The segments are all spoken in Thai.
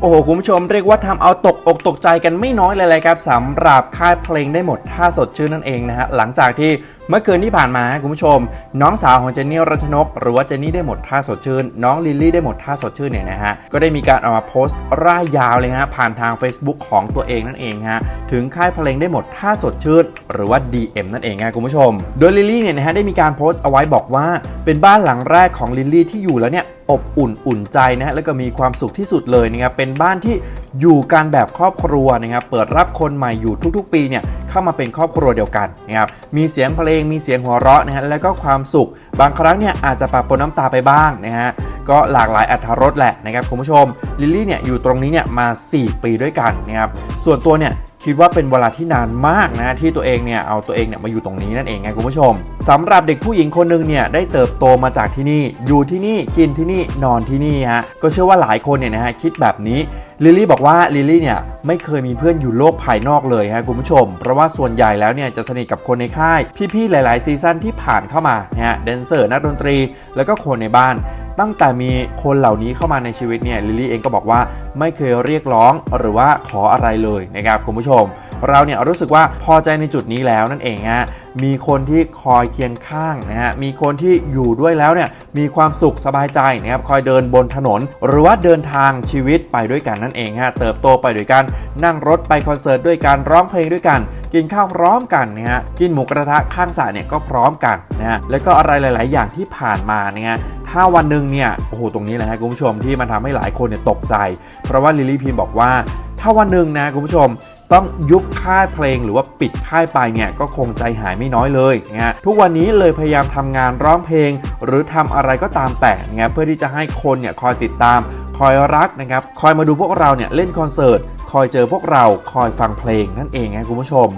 โอ้โหคุณผู้ชมเรียกว่าทำเอาตกอกตกใจกันไม่น้อยเลยเลยครับสำหรับค่ายเพลงได้หมดท่าสดชื่นนั่นเองนะฮะหลังจากที่ เมื่อคืนที่ผ่านมาคุณผู้ชม น้องสาวของเจนนี่รัชนก หรือว่าเจนนี่ได้หมดท่าสดชื่น น้องลิลลี่ได้หมดท่าสดชื่นเนี่ยนะฮะก็ได้มีการเอามาโพสต์ร่ายยาวเลยฮะผ่านทาง Facebook ของตัวเองนั่นเองฮะถึงค่ายเพลงได้หมดท่าสดชื่น หรือว่า DM นั่นเองฮะคุณผู้ชม โดยลิลลี่เนี่ยนะฮะได้มีการโพสต์เอาไว้บอกว่าเป็นบ้านหลังแรกของลิลลี่ที่อยู่แล้วเนี่ยอบอุ่นอุ่นใจนะฮะแล้วก็มีความสุขที่สุดเลยนะครับเป็นบ้านที่อยู่กันแบบครอบครัวนะครับเปิดรับคนใหม่อยู่ทุกๆ ปีเนี่ย เข้ามาเป็นครอบครัวเดียวกันนะครับมีเสียงเพลงมีเสียงหัวเราะนะฮะแล้วก็ความสุข บางครั้งเนี่ยอาจจะปะปนน้ำตาไปบ้างนะฮะก็หลากหลายอัธรสแหละนะครับคุณผู้ชมลิลลี่เนี่ยอยู่ตรงนี้เนี่ยมา 4 ปีด้วยกันนะครับส่วนตัวเนี่ย คิดว่าเป็นเวลาที่นานมากนะที่ตัวเองเนี่ยเอาตัวเองเนี่ยมาอยู่ตรงนี้นั่นเองไงคุณผู้ชมสำหรับเด็กผู้หญิงคนหนึ่งเนี่ยได้เติบโตมาจากที่นี่ อยู่ที่นี่กินที่นี่นอนที่นี่ฮะก็เชื่อว่าหลายคนเนี่ยนะฮะคิดแบบนี้ลิลลี่บอกว่าลิลลี่เนี่ยไม่เคยมีเพื่อนอยู่โลกภายนอกเลยฮะคุณผู้ชม เพราะว่าส่วนใหญ่แล้วเนี่ยจะสนิทกับคนในค่าย พี่ๆหลาย ๆ ซีซั่นที่ผ่านเข้ามานะฮะแดนเซอร์นักดนตรี แล้วก็คนในบ้าน ตั้งแต่มีคนเหล่านี้เข้ามาในชีวิตเนี่ยลิลลี่เองก็บอกว่าไม่เคยเรียกร้องหรือว่าขออะไรเลยนะครับคุณผู้ชม เราเนี่ยรู้สึกว่าพอใจในจุดนี้แล้วนั่นเองฮะมีคนที่คอยเคียงข้างนะฮะมีคนที่อยู่ด้วยแล้วเนี่ยมีความสุขสบายใจนะครับคอยเดินบนถนน หรือว่าเดินทางชีวิตไปด้วยกันนั่นเองฮะเติบโตไปด้วยกันนั่งรถไปคอนเสิร์ตด้วยกันร้องเพลงด้วยกันกินข้าวพร้อมกันนะฮะกินหมูกระทะข้างสระเนี่ยก็พร้อมกันนะฮะแล้วก็อะไรหลาย ๆ อย่างที่ผ่านมานะฮะถ้าวันหนึ่งเนี่ยโอ้โหตรงนี้แหละฮะคุณผู้ชมที่มันทำให้หลายคนเนี่ยตกใจ เพราะว่าลิลลี่พิมพ์บอกว่า ถ้าวันหนึ่งนะคุณผู้ชม ต้องยุบค่ายเพลงหรือว่าปิดค่ายไปเนี่ยก็คงใจหายไม่น้อยเลยนะทุกวันนี้เลยพยายามทำงานร้องเพลง หรือทำอะไรก็ตามแต่นะฮะเพื่อที่จะให้คนเนี่ยคอยติดตาม คอยรักนะครับ คอยมาดูพวกเราเนี่ยเล่นคอนเสิร์ต คอยเจอพวกเรา คอยฟังเพลงนั่นเองนะคุณผู้ชม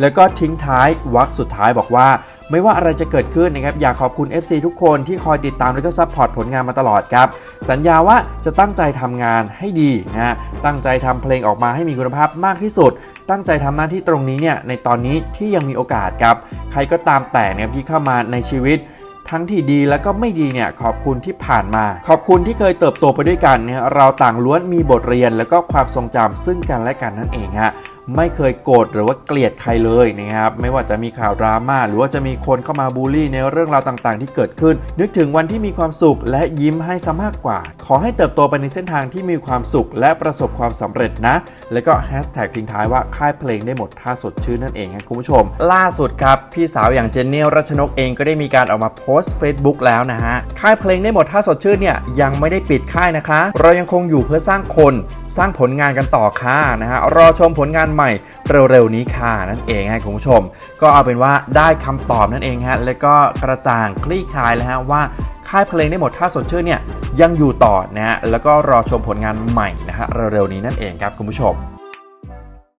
แล้วก็ทิ้งท้ายวักสุดท้ายบอกว่า ไม่ว่าอะไรจะเกิดขึ้นนะครับ อยากขอบคุณ FC ทุกคนที่คอยติดตามและก็ซัพพอร์ตผลงานมาตลอดครับ สัญญาว่าจะตั้งใจทำงานให้ดีนะฮะตั้งใจทำเพลงออกมาให้มีคุณภาพมากที่สุดตั้งใจทำหน้าที่ตรงนี้เนี่ยในตอนนี้ที่ยังมีโอกาสครับ ใครก็ตามแต่เนี่ยที่เข้ามาในชีวิต ทั้งที่ดีแล้วก็ไม่ดีเนี่ยขอบคุณที่ผ่านมา ขอบคุณที่เคยเติบโตไปด้วยกันเนี่ยเราต่างล้วนมีบทเรียนแล้วก็ความทรงจำซึ่งกันและกันนั่นเองฮะ ไม่เคยโกรธหรือว่าเกลียดใครเลยนะครับไม่ว่าจะมีข่าวดราม่าหรือว่าจะมีคนเข้ามาบูลลี่ในเรื่องราวต่างๆ ที่เกิดขึ้น นึกถึงวันที่มีความสุขและยิ้มให้ซะมากกว่า ขอให้เติบโตไปในเส้นทางที่มีความสุขและประสบความสำเร็จนะ แล้วก็แฮชแท็กทิ้งท้ายว่าค่ายเพลงได้หมดท่าสดชื่นนั่นเองครับคุณผู้ชม ล่าสุดครับ พี่สาวอย่างเจนเนียลรัชนกเองก็ได้มีการออกมาโพสต์ Facebook แล้วนะฮะค่ายเพลงได้หมดท่าสดชื่นเนี่ยยังไม่ได้ปิดค่ายนะคะ เรายังคงอยู่เพื่อสร้างคนสร้างผลงานกันต่อค่ะนะฮะรอชมผลงานใหม่เร็วๆนี้ค่ะนั่นเองฮะคุณผู้ชม ก็เอาเป็นว่าได้คำตอบนั่นเองฮะแล้วก็กระจ่างคลี่คลายแล้วฮะว่าค่ายเพลงได้หมดท่าสดชื่นเนี่ยยังอยู่ต่อนะฮะแล้วก็รอชมผลงานใหม่นะฮะเร็วๆนี้นั่นเองครับคุณผู้ชม